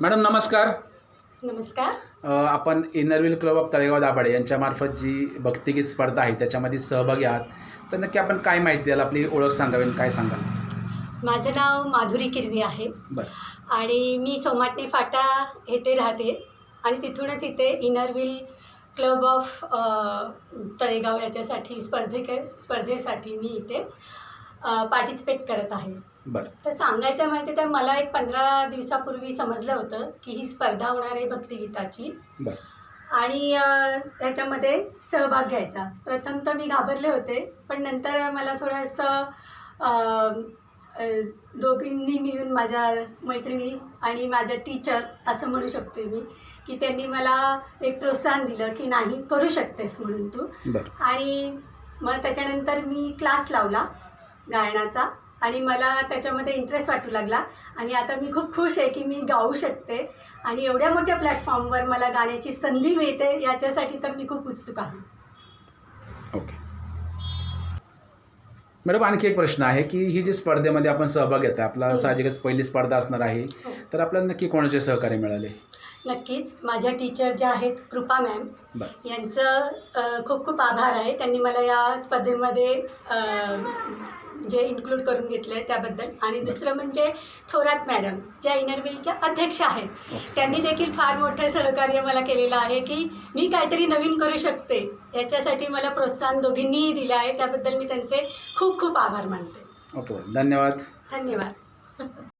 Madam नमस्कार. नमस्कार. अ, आपण Inner Wheel Club of Talegaon Dabhade यांच्यामार्फत जी भक्तिगीत स्पर्धा आहे त्याच्यामध्ये सहभागी आहात. तर नक्की आपण काय माहिती द्याल आपली ओळख सांगावी आणि काय सांगाल? माझं नाव माधुरी किरवी आहे. बरं. आणि मी सोमाटणे फाटा येथे राहते आणि तिथूनच इथे Inner Wheel Club of uh, Talegaon याच्यासाठी स्पर्धे स्पर्धेसाठी मी इथे पार्टिसिपेट करत आहे. बरं. तर सांगायचं माहिती तर मला एक पंधरा दिवसापूर्वी समजलं होतं की ही स्पर्धा होणार आहे भक्तिगीताची. बरं. आणि त्याच्यामध्ये सहभाग घ्यायचा. प्रथम तर मी घाबरले होते पण नंतर मला थोडंसं दोघींनी मिळून माझ्या मैत्रिणी आणि माझ्या टीचर असं म्हणू शकते मी की त्यांनी मला एक प्रोत्साहन दिलं की नाही करू शकतेस म्हणून तू. आणि मग त्याच्यानंतर मी क्लास लावला. गायनाचा आणि मला त्याच्यामध्ये इंटरेस्ट वाटू लागला. आणि आता मी खूप खुश आहे की मी गाऊ शकते. आणि एवढ्या मोठ्या प्लॅटफॉर्मवर मला गाण्याची संधी मिळते याच्यासाठी तर मी खूप उत्सुक आहे. ओके मॅडम आणखी एक प्रश्न आहे की ही जी स्पर्धेमध्ये आपण सहभाग घेत आहे आपला हं. साहजिकच पहिली स्पर्धा असणार आहे हो. तर आपल्याला नक्की कोणाचे सहकार्य मिळाले? नक्कीच. माझ्या टीचर ज्या आहेत कृपा मॅम यांचं खूप खूप आभार आहे. त्यांनी मला या स्पर्धेमध्ये जे इन्क्लूड करून घेतलं आहे त्याबद्दल. आणि दुसरं म्हणजे थोरात मॅडम ज्या इनरव्हीलच्या अध्यक्ष आहेत. त्यांनी देखील फार मोठं सहकार्य मला केलेलं आहे की मी काहीतरी नवीन करू शकते. याच्यासाठी मला प्रोत्साहन दोघींनीही दिलं आहे. त्याबद्दल मी त्यांचे खूप खूप आभार मानते. ओके धन्यवाद. धन्यवाद.